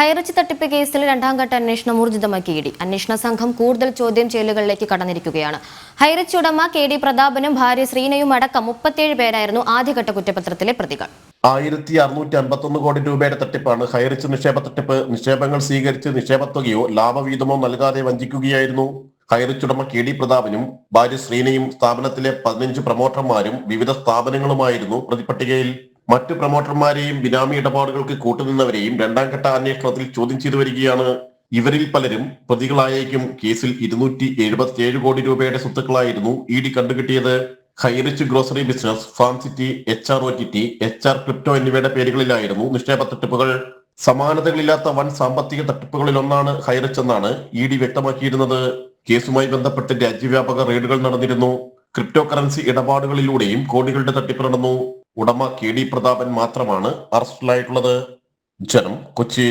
ഹൈറിച്ച് തട്ടിപ്പ് കേസിൽ രണ്ടാം ഘട്ട അന്വേഷണം ഊർജിതമാക്കി ഇടി അന്വേഷണ സംഘം കൂടുതൽ ചോദ്യം ചെയ്യലുകളിലേക്ക് കടന്നിരിക്കുകയാണ്. ഹൈറിച്ച് ഉടമ കെ ഡി പ്രതാപനും ഭാര്യ ശ്രീനയും അടക്കം മുപ്പത്തിയേഴ് പേരായിരുന്നു ആദ്യഘട്ട കുറ്റപത്രത്തിലെ പ്രതികൾ. ആയിരത്തി അറുന്നൂറ്റി അൻപത്തൊന്ന് കോടി രൂപയുടെ തട്ടിപ്പാണ് ഹൈറിച്ച് നിക്ഷേപ തട്ടിപ്പ്. നിക്ഷേപങ്ങൾ സ്വീകരിച്ച് നിക്ഷേപത്തുകയോ ലാഭവീതമോ നൽകാതെ വഞ്ചിക്കുകയായിരുന്നു. ഹൈറിച്ച് ഉടമ കെ ഡി പ്രതാപനും ഭാര്യ ശ്രീനയും സ്ഥാപനത്തിലെ പതിനഞ്ച് പ്രൊമോട്ടർമാരും വിവിധ സ്ഥാപനങ്ങളുമായിരുന്നു പ്രതിപട്ടികയിൽ. മറ്റ് പ്രൊമോട്ടർമാരെയും ബിനാമി ഇടപാടുകൾക്ക് കൂട്ടുനിന്നവരെയും രണ്ടാം ഘട്ട അന്വേഷണത്തിൽ ചോദ്യം ചെയ്തു വരികയാണ്. ഇവരിൽ പലരും പ്രതികളായേക്കും. കേസിൽ ഇരുന്നൂറ്റി എഴുപത്തിയേഴ് കോടി രൂപയുടെ സ്വത്തുക്കളായിരുന്നു E D കണ്ടുകിട്ടിയത്. Highrich grocery business farm city H R O T T H R crypto എന്നിവയുടെ പേരുകളിലായിരുന്നു നിക്ഷേപ തട്ടിപ്പുകൾ. സമാനതകളില്ലാത്ത വൻ സാമ്പത്തിക തട്ടിപ്പുകളിൽ ഒന്നാണ് ഹൈറിച്ച് എന്നാണ് ഇ ഡി വ്യക്തമാക്കിയിരുന്നത്. കേസുമായി ബന്ധപ്പെട്ട് രാജ്യവ്യാപക റെയ്ഡുകൾ നടന്നിരുന്നു. ക്രിപ്റ്റോ കറൻസി ഇടപാടുകളിലൂടെയും കോടികളുടെ തട്ടിപ്പ് നടന്നു. ഉടമ കെ ഡി പ്രതാപൻ മാത്രമാണ് അറസ്റ്റിലായിട്ടുള്ളത്. ജനം കൊച്ചി